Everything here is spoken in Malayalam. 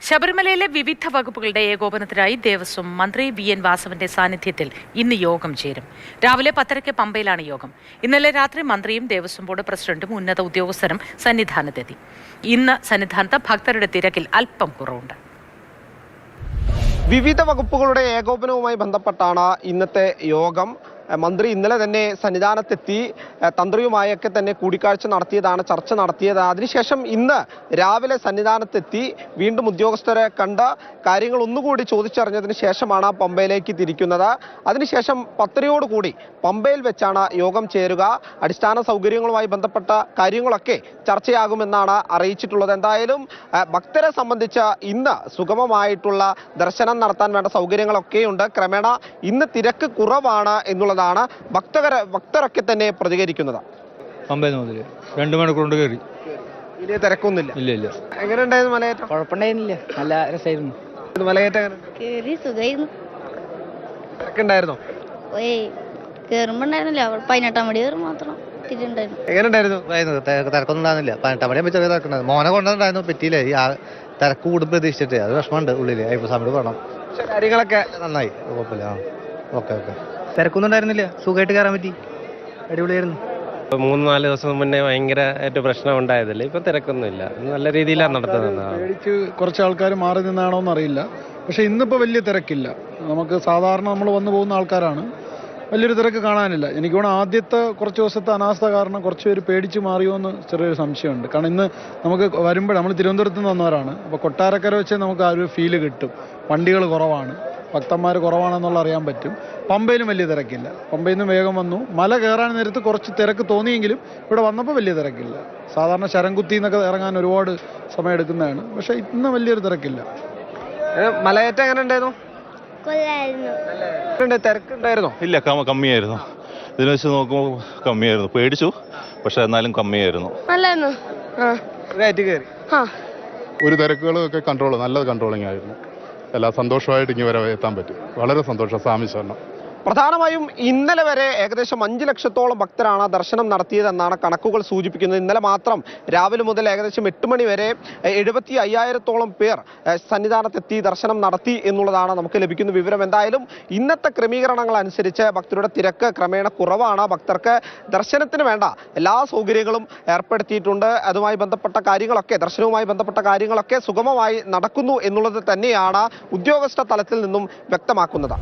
ശബരിമലയിലെ വിവിധ വകുപ്പുകളുടെ ഏകോപനത്തിനായി ദേവസ്വം മന്ത്രി വി എൻ വാസവന്റെ സാന്നിധ്യത്തിൽ ഇന്ന് യോഗം ചേരും. രാവിലെ പത്തരയ്ക്ക് പമ്പയിലാണ് യോഗം. ഇന്നലെ രാത്രി മന്ത്രിയും ദേവസ്വം ബോർഡ് പ്രസിഡന്റും ഉന്നത ഉദ്യോഗസ്ഥരും സന്നിധാനത്തെത്തി. ഇന്ന് സന്നിധാനത്ത് ഭക്തരുടെ തിരക്കിൽ അല്പം കുറവുണ്ട്. വിവിധ വകുപ്പുകളുടെ ഏകോപനവുമായി ബന്ധപ്പെട്ടാണ് ഇന്നത്തെ യോഗം. മന്ത്രി ഇന്നലെ തന്നെ സന്നിധാനത്തെത്തി തന്ത്രിയുമായൊക്കെ തന്നെ കൂടിക്കാഴ്ച നടത്തിയതാണ് ചർച്ച നടത്തിയത്. അതിനുശേഷം ഇന്ന് രാവിലെ സന്നിധാനത്തെത്തി വീണ്ടും ഉദ്യോഗസ്ഥരെ കണ്ട കാര്യങ്ങൾ ഒന്നുകൂടി ചോദിച്ചറിഞ്ഞതിന് ശേഷമാണ് പമ്പയിലേക്ക് തിരിക്കുന്നത്. അതിനുശേഷം പത്തരയോടുകൂടി പമ്പയിൽ വെച്ചാണ് യോഗം ചേരുക. അടിസ്ഥാന സൗകര്യങ്ങളുമായി ബന്ധപ്പെട്ട കാര്യങ്ങളൊക്കെ ചർച്ചയാകുമെന്നാണ് അറിയിച്ചിട്ടുള്ളത്. എന്തായാലും ഭക്തരെ സംബന്ധിച്ച് ഇന്ന് സുഗമമായിട്ടുള്ള ദർശനം നടത്താൻ വേണ്ട സൗകര്യങ്ങളൊക്കെയുണ്ട്. ക്രമേണ ഇന്ന് തിരക്ക് കുറവാണ് എന്നുള്ളതാണ് ഭക്തകര ഭക്തരൊക്കെ തന്നെ പ്രതികരിക്കുന്നത്. രണ്ടു മുതൽ രണ്ട് മണിക്കൂർ കൊണ്ട് കയറി വലിയ തിരക്കൊന്നുമില്ല. ഇല്ല ഇല്ല. എങ്ങനെ ഉണ്ടായിരുന്നു മലയേറ്റം? കുഴപ്പമുണ്ടായിരുന്നില്ല. നല്ല രസമായിരുന്നു. ഇത് മലയേറ്റം എങ്ങനെ? കേറി സുഖമായിരുന്നു. തിരക്കുണ്ടായിരുന്നോ? ഓയ് കേറുമ്പോ ഉണ്ടായിരുന്നില്ല. അവിടെ പതിനെട്ടാം മണി കയറി മാത്രം എങ്ങനെ ഉണ്ടായിരുന്നു തിരക്കൊന്നും ഉണ്ടായിരുന്നില്ല. പതിനെട്ടാം മണി ചെറിയ തിരക്കുണ്ടായിരുന്നു. മോനെ കൊണ്ടുണ്ടായിരുന്നു പറ്റിയില്ല. ഈ ആ തിരക്ക് കൂടും പ്രതീക്ഷിച്ചിട്ട്. അത് വിഷമമുണ്ട് ഉള്ളിൽ. അയ്യപ്പ സ്വാമിയോട് പറയണം കാര്യങ്ങളൊക്കെ നന്നായി. കുഴപ്പമില്ല. Okay okay. തിരക്കൊന്നും ഉണ്ടായിരുന്നില്ല സുഖമായിട്ട് കയറാൻ പറ്റി. അടിപൊളിയായിരുന്നു. മൂന്ന് നാല് ദിവസം മുന്നേ ഭയങ്കരമായിട്ട് പ്രശ്നം ഉണ്ടായതല്ലേ? ഇപ്പൊ തിരക്കൊന്നുമില്ല. നല്ല രീതിയിലാണ് നടത്തുന്നത്. പേടിച്ച് കുറച്ച് ആൾക്കാർ മാറി നിന്നാണോ എന്നറിയില്ല. പക്ഷെ ഇന്നിപ്പോ വലിയ തിരക്കില്ല. നമുക്ക് സാധാരണ നമ്മൾ വന്നു പോകുന്ന ആൾക്കാരാണ്. വലിയൊരു തിരക്ക് കാണാനില്ല. എനിക്ക് തോന്നുന്നു ആദ്യത്തെ കുറച്ച് ദിവസത്തെ അനാസ്ഥ കാരണം കുറച്ച് പേര് പേടിച്ച് മാറിയോ എന്ന് ചെറിയൊരു സംശയമുണ്ട്. കാരണം ഇന്ന് നമുക്ക് വരുമ്പോൾ നമ്മൾ തിരുവനന്തപുരത്ത് നിന്ന് വന്നവരാണ്. അപ്പോൾ കൊട്ടാരക്കര വെച്ച് നമുക്ക് ആ ഒരു ഫീൽ കിട്ടും. വണ്ടികൾ കുറവാണ്. ഭക്തന്മാർ കുറവാണെന്നുള്ള അറിയാൻ പറ്റും. പമ്പയിലും വലിയ തിരക്കില്ല. പമ്പയിൽ നിന്ന് വേഗം വന്നു. മല കയറാൻ നേരത്ത് കുറച്ച് തിരക്ക് തോന്നിയെങ്കിലും ഇവിടെ വന്നപ്പോൾ വലിയ തിരക്കില്ല. സാധാരണ ശരംകുത്തി എന്നൊക്കെ ഇറങ്ങാൻ ഒരുപാട് സമയം എടുക്കുന്നതാണ്. പക്ഷേ ഇന്ന് വലിയൊരു തിരക്കില്ല. മലയേറ്റം എങ്ങനെ ഉണ്ടായിരുന്നു? തിരക്കുണ്ടായിരുന്നോ. ഇല്ല കമ്മ- കമ്മിയായിരുന്നു. ഇതിന് വെച്ച് നോക്കുമ്പോൾ കമ്മിയായിരുന്നു. പേടിച്ചു പക്ഷെ എന്നാലും കമ്മിയായിരുന്നു. നല്ലായിരുന്നു ആ. കയറ്റി കയറി ആ. ഒരു തിരക്കുകളൊക്കെ കൺട്രോൾ നല്ല കൺട്രോളിംഗ് ആയിരുന്നു. എല്ലാം സന്തോഷമായിട്ട് ഇങ്ങനെ വരെ എത്താൻ പറ്റി. വളരെ സന്തോഷം. സ്വാമി പ്രധാനമായും ഇന്നലെ വരെ ഏകദേശം അഞ്ച് ലക്ഷത്തോളം ഭക്തരാണ് ദർശനം നടത്തിയതെന്നാണ് കണക്കുകൾ സൂചിപ്പിക്കുന്നത്. ഇന്നലെ മാത്രം രാവിലെ മുതൽ ഏകദേശം എട്ട് മണി വരെ എഴുപത്തി അയ്യായിരത്തോളം പേർ സന്നിധാനത്തെത്തി ദർശനം നടത്തി എന്നുള്ളതാണ് നമുക്ക് ലഭിക്കുന്ന വിവരം. എന്തായാലും ഇന്നത്തെ ക്രമീകരണങ്ങൾ അനുസരിച്ച് ഭക്തരുടെ തിരക്ക് ക്രമേണ കുറവാണ്. ഭക്തർക്ക് ദർശനത്തിന് വേണ്ട എല്ലാ സൗകര്യങ്ങളും ഏർപ്പെടുത്തിയിട്ടുണ്ട്. അതുമായി ബന്ധപ്പെട്ട കാര്യങ്ങളൊക്കെ ദർശനവുമായി ബന്ധപ്പെട്ട കാര്യങ്ങളൊക്കെ സുഗമമായി നടക്കുന്നു എന്നുള്ളത് തന്നെയാണ് ഉദ്യോഗസ്ഥ തലത്തിൽ നിന്നും വ്യക്തമാക്കുന്നത്.